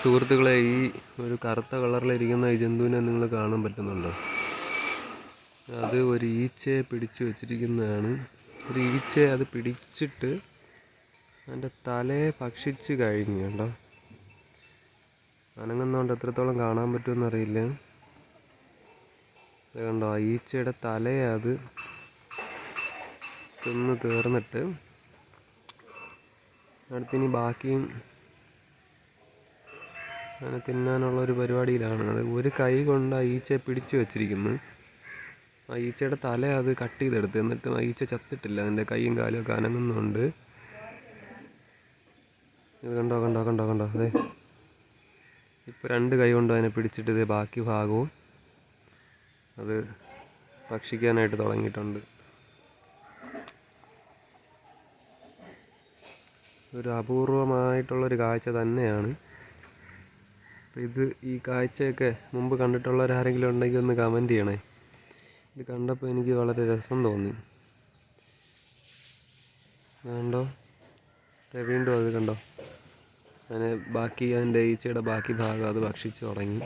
സുഹൃത്തുക്കളെ ഈ ഒരു കറുത്ത കളറിലിരിക്കുന്ന ഈ ജന്തുവിനെ നിങ്ങൾ കാണാൻ പറ്റുന്നുണ്ടോ? അത് ഒരു ഈച്ചയെ പിടിച്ചു വെച്ചിരിക്കുന്നതാണ്. ഒരു ഈച്ചയെ അത് പിടിച്ചിട്ട് അതിന്റെ തലയെ ഭക്ഷിച്ച് കഴിഞ്ഞു കേട്ടോ അനങ്ങുന്നതുകൊണ്ട് എത്രത്തോളം കാണാൻ പറ്റുമെന്നറിയില്ല കണ്ടോ ആ ഈച്ചയുടെ തലയെ അത് തിന്ന് തീർന്നിട്ട് അടുത്തിനി ബാക്കിയും അങ്ങനെ തിന്നാനുള്ള ഒരു പരിപാടിയിലാണ്. അത് ഒരു കൈ കൊണ്ട് ആ ഈച്ചയെ പിടിച്ചു വെച്ചിരിക്കുന്നു. ആ ഈച്ചയുടെ തല അത് കട്ട് ചെയ്തെടുത്ത്. എന്നിട്ടും ആ ഈച്ച ചത്തിട്ടില്ല. അതിന്റെ കൈയും കാലും ഒക്കെ അനങ്ങുന്നുണ്ട്. ഇത് കണ്ടോ കണ്ടോ കണ്ടോ കണ്ടോ? അതെ ഇപ്പോൾ രണ്ട് കൈ കൊണ്ട് അതിനെ പിടിച്ചിട്ട് ഇത് ബാക്കി ഭാഗവും അത് ഭക്ഷിക്കാനായിട്ട് തുടങ്ങിയിട്ടുണ്ട്. ഒരു അപൂർവമായിട്ടുള്ളൊരു കാഴ്ച തന്നെയാണ്. അപ്പോൾ ഇത് ഈ കാഴ്ചയൊക്കെ മുമ്പ് കണ്ടിട്ടുള്ളവരാരെങ്കിലും ഉണ്ടെങ്കിൽ ഒന്ന് കമന്റ് ചെയ്യണേ. ഇത് കണ്ടപ്പോൾ എനിക്ക് വളരെ രസം തോന്നി. കണ്ടോ? വീണ്ടും അത് കണ്ടോ? അങ്ങനെ ബാക്കി അതിന്റെ ഈച്ചയുടെ ബാക്കി ഭാഗം അത് ഭക്ഷിച്ച് തുടങ്ങി.